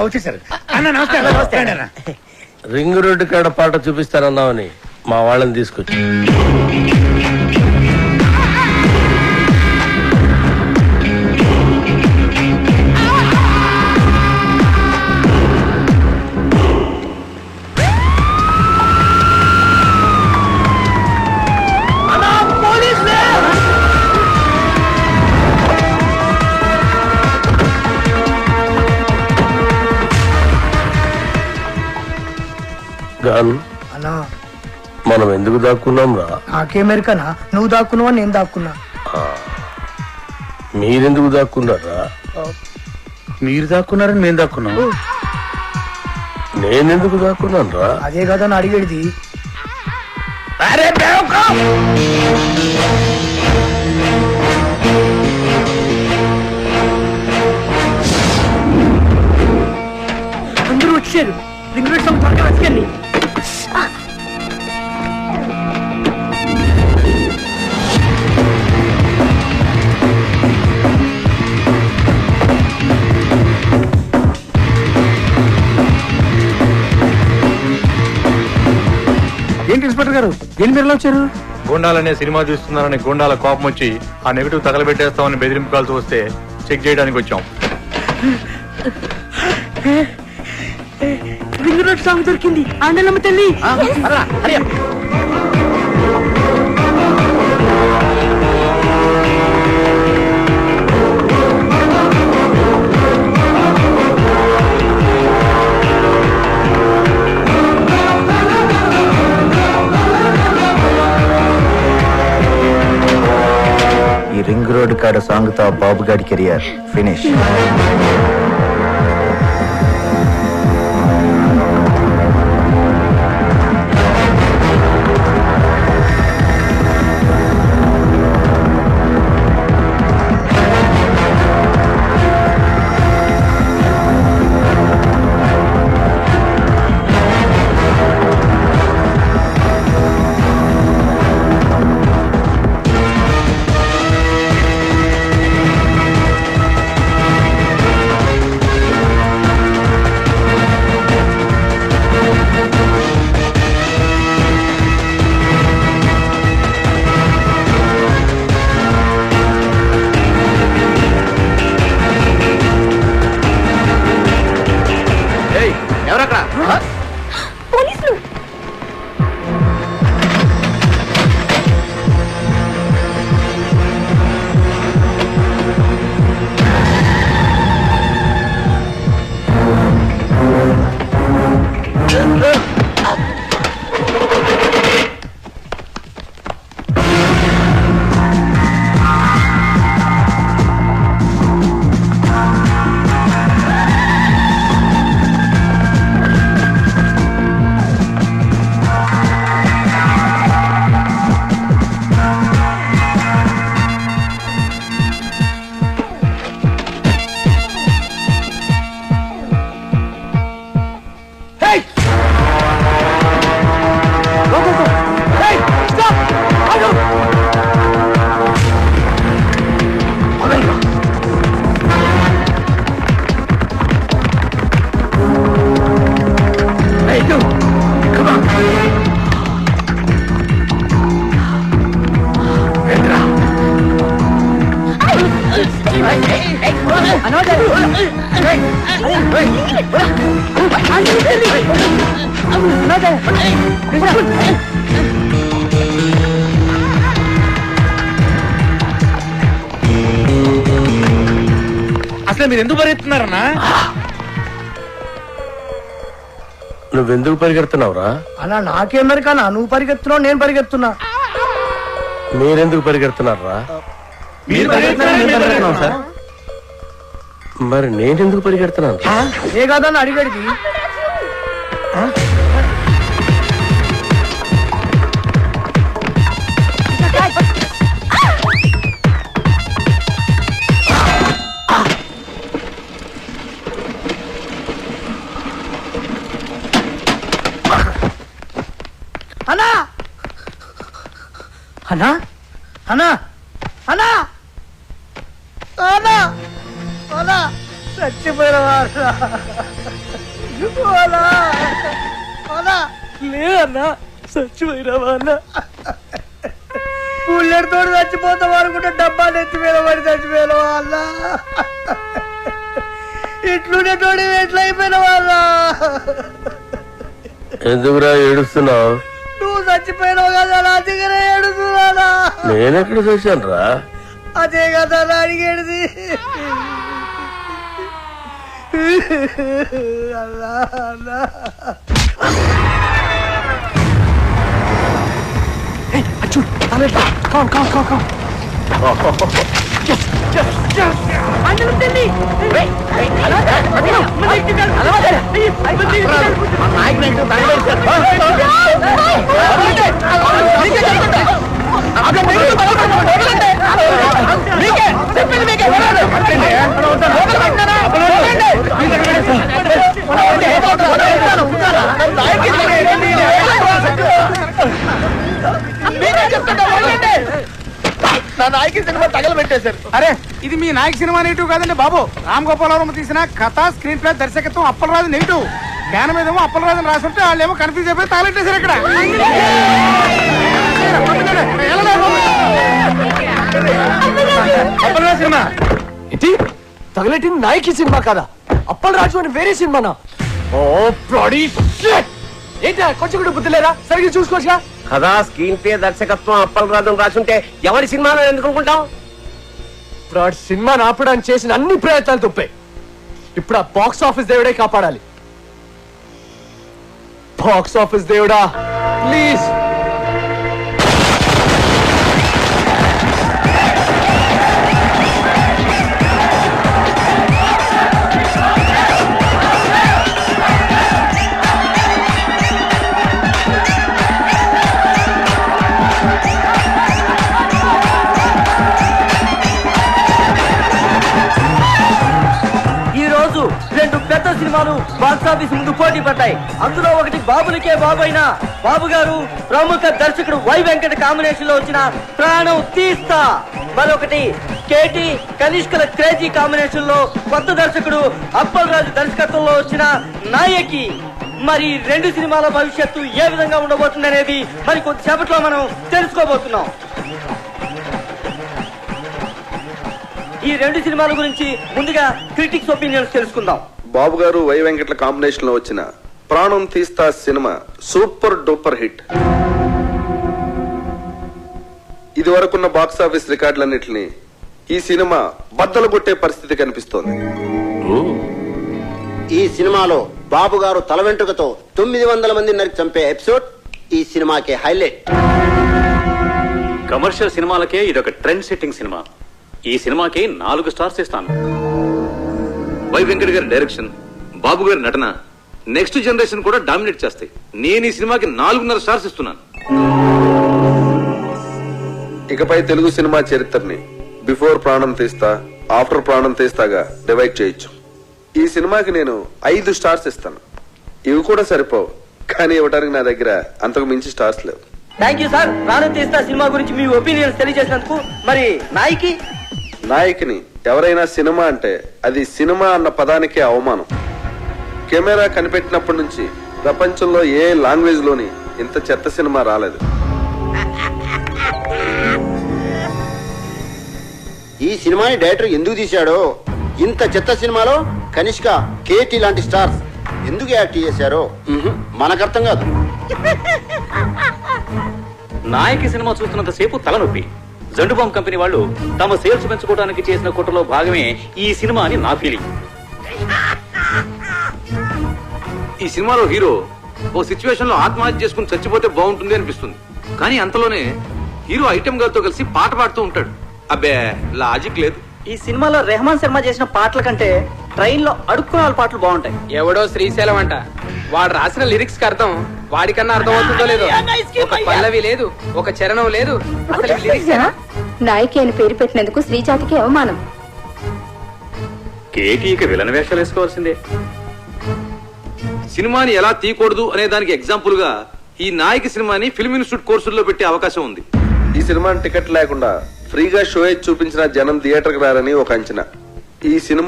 వచ్చేసారు. అన్న నమస్తే అన్న, నమస్తే అన్న. రింగ్ రోడ్డు కాడ పాట చూపిస్తానన్నావని మా వాళ్ళని తీసుకొచ్చి గన్ అన్నా. మనం ఎందుకు దాక్కున్నాం రా? నాకేమెరికనా నువ్వు దాక్కున్నావా నేను దాక్కున్నా. మీరెందుకు దాక్కున్నారా మీరు దాక్కున్నారని మేము దాక్కున్నాం నేనెందుకు దాక్కున్నాను రా? అదే కదా అని అడిగేది. అరే! ఏంటి ఇన్స్పెక్టర్ గారు దేని మీరు వచ్చారు? గుండాలనే సినిమా చూస్తున్నారని గుండాల కోపం వచ్చి ఆ నెగిటివ్ తగలబెట్టేస్తామని బెదిరింపు కాల్సి వస్తే చెక్ చేయడానికి వచ్చాం. రింగ్ రోడ్ సాంగ్ దొరికింది. ఆండలమ్మ తల్లి. రింగ్ రోడ్ కాడ సాంగ్తో బాబు గాడి కెరియర్. ఫినిష్. అసలు మీరు ఎందుకు పరిగెత్తున్నారన్నా? నువ్వెందుకు పరిగెడుతున్నావురా? అన్నా నాకేమెరికనా నువ్వు పరిగెత్తున్నావు నేను పరిగెత్తున్నా. మీరెందుకు పరిగెడుతున్నారా? మీరు పరిగెత్తున్నారని మేము పరిగెడుతున్నాం సార్. మరి నేనెందుకు పరిగెడుతున్నాను? ఏ కదా అని అన్నా! అన్నా! అన్నా! అన్నా! చచ్చిపోయినవా అన్నా! అన్నా! లేదన్నా చచ్చిపోయినవా అన్న బుల్లెట్ తోడు చచ్చిపోతాం అనుకుంటే డబ్బా నెత్తి వాడి చచ్చిపోయిన వాళ్ళ ఇట్లుండేటోడి ఇట్లుండే వాళ్ళ ఎట్లా అయిపోయినవా ఎందుకురా ఏడుస్తున్నావు? చచ్చిపోయినావు కదా నా దగ్గర ఏడుస్తున్నానా నేనెక్కడ చూశాను రా? అదే కదా నా అడిగేది అల్లా అల్లా నా సినిమా తగలబెట్టేశారు అరే ఇది మీ నాయక సినిమా నెగిటివ్ కాదండి బాబు. రామ్ గోపాలవరం తీసిన కథ స్క్రీన్ ప్లే దర్శకత్వం అప్పలరాజు నెగిటివ్. జ్ఞాన మీదేమో అప్పలరాజు అని రాసి ఉంటే వాళ్ళు ఏమో కన్ఫ్యూజ్ అయిపోయి తగలెట్టేశారు ఇక్కడ. అప్పలరాజు సినిమా. ఏంటి? తగలెట్టిన నాయకి సినిమా కదా? అప్పల్ రాజు అని వేరే సినిమానా? ఓ ఏంటా కొంచెం కూడా బుద్ధి లేదా? సరిగ్గా చూసుకోవచ్చుగా? కదా స్క్రీన్ ప్లే దర్శకత్వం అప్పలరాజు రాసుంటే ఎవరి సినిమాలో ఎందుకు అనుకుంటాం ఇప్పుడు ఆ సినిమాని ఆపడానికి చేసిన అన్ని ప్రయత్నాలు తప్పాయి ఇప్పుడు ఆ బాక్స్ ఆఫీస్ దేవుడే కాపాడాలి. బాక్స్ ఆఫీస్ దేవుడా ప్లీజ్. సినిమాలు బాక్స్ ఆఫీస్ ముందు పోటీ పడ్డాయి. అందులో ఒకటి బాబులకే బాబు అయిన బాబు గారు ప్రముఖ దర్శకుడు వై వెంకట కాంబినేషన్లో వచ్చిన ప్రాణం తీస్తా. మరొకటి కేటీ కనిష్కల క్రేజీ కాంబినేషన్లో కొత్త దర్శకుడు అప్పల్ రాజు దర్శకత్వంలో వచ్చిన నాయకి. మరి రెండు సినిమాల భవిష్యత్తు ఏ విధంగా ఉండబోతుంది అనేది మరి కొద్దిసేపట్లో మనం తెలుసుకోబోతున్నాం. ఈ రెండు సినిమాల గురించి ముందుగా క్రిటిక్స్ ఒపీనియన్స్ తెలుసుకుందాం. బాబు గారు వై వెంకట్ల కాంబినేషన్లో వచ్చిన ప్రాణం తీస్తా సినిమా సూపర్ డూపర్ హిట్. ఇది వరకున్న బాక్స్ ఆఫీస్ రికార్డులన్నిటిని ఈ సినిమా బద్దలు కొట్టే పరిస్థితి కనిపిస్తోంది. ఈ సినిమాలో బాబు గారు తల వెంట్రుకతో తొమ్మిది వందల మంది నరికి చంపే ఎపిసోడ్ ఈ సినిమాకి హైలైట్. కమర్షియల్ సినిమాలకే ఇదొక ట్రెండ్ సెట్టింగ్ సినిమా. ఈ సినిమాకి నాలుగు స్టార్స్ ఇస్తాను. వై వెంకట్ గారి డైరెక్షన్ బాబు గారి నటన నెక్స్ట్ జనరేషన్ కూడా డామినేట్ చేస్తాయి. నేను ఈ సినిమాకి నాలుగున్నర స్టార్స్ ఇస్తున్నాను. ఇకపై తెలుగు సినిమా చరిత్రని బిఫోర్ ప్రాణం తీస్తా ఆఫ్టర్ ప్రాణం తీస్తాగా డివైడ్ చేయొచ్చు. ఈ సినిమాకి నేను ఐదు స్టార్స్ ఇస్తాను. ఇవి కూడా సరిపోవు. కానీ ఇవ్వడానికి నా దగ్గర అంతకు మించి స్టార్స్ లేవు. థ్యాంక్ యూ సార్ ప్రాణం తీస్తా సినిమా గురించి మీ ఒపీనియన్స్ తెలియజేసినందుకు మరి నాయకి? నాయకిని ఎవరైనా సినిమా అంటే అది సినిమా అన్న పదానికే అవమానం. కెమెరా కనిపెట్టినప్పటి నుంచి ప్రపంచంలో ఏ లాంగ్వేజ్లోని ఇంత చెత్త సినిమా రాలేదు. ఈ సినిమాని డైరెక్టర్ ఎందుకు తీశాడో? ఇంత చెత్త సినిమాలో కనిష్క కేటీ లాంటి స్టార్స్ ఎందుకు యాక్ట్ చేశారో? మనకు అర్థం కాదు. నాయకి సినిమా చూస్తున్నంత సేపు తలనొప్పి. జండుబామ్ కంపెనీ వాళ్ళు తమ సేల్స్ పెంచుకోవడానికి చేసిన కుట్రలో భాగమే ఈ సినిమా అని నా ఫీలింగ్. ఈ సినిమాలో హీరో ఓ సిచ్యువేషన్లో ఆత్మహత్య చేసుకుని చచ్చిపోతే బాగుంటుంది అనిపిస్తుంది. కానీ అంతలోనే హీరో ఐటెం గారితో కలిసి పాట పాడుతూ ఉంటాడు. అబ్బే లాజిక్ లేదు. ఈ సినిమాలో రెహమాన్ శర్మ చేసిన పాటల కంటే ట్రైన్లో అడుక్కునే వాళ్ళ పాటలు బాగుంటాయి. ఎవడో శ్రీశైలం అంట. వాడు రాసిన లిరిక్స్కి అర్థం వాడికన్నా అర్థం అవుతుందో లేదో ఒక పల్లవి లేదు ఒక చరణం లేదు. అసలు ఏనా? నాయకి అని పేరు పెట్టినందుకు శ్రీజాతికి అవమానం. కేటీకి విలన్ వేషాలు వేసుకోవాల్సిందే. సినిమాని ఎలా తీయకూడదు అనే దానికి ఎగ్జాంపుల్గా ఈ నాయకి సినిమాని ఫిల్మ్ ఇన్స్టిట్యూట్ కోర్సుల్లో పెట్టే అవకాశం ఉంది. ఈ సినిమాని టికెట్ లేకుండా ఫ్రీగా షో చూపించిన జనం థియేటర్కి రారని ఒక అంచనా. ఈ సినిమా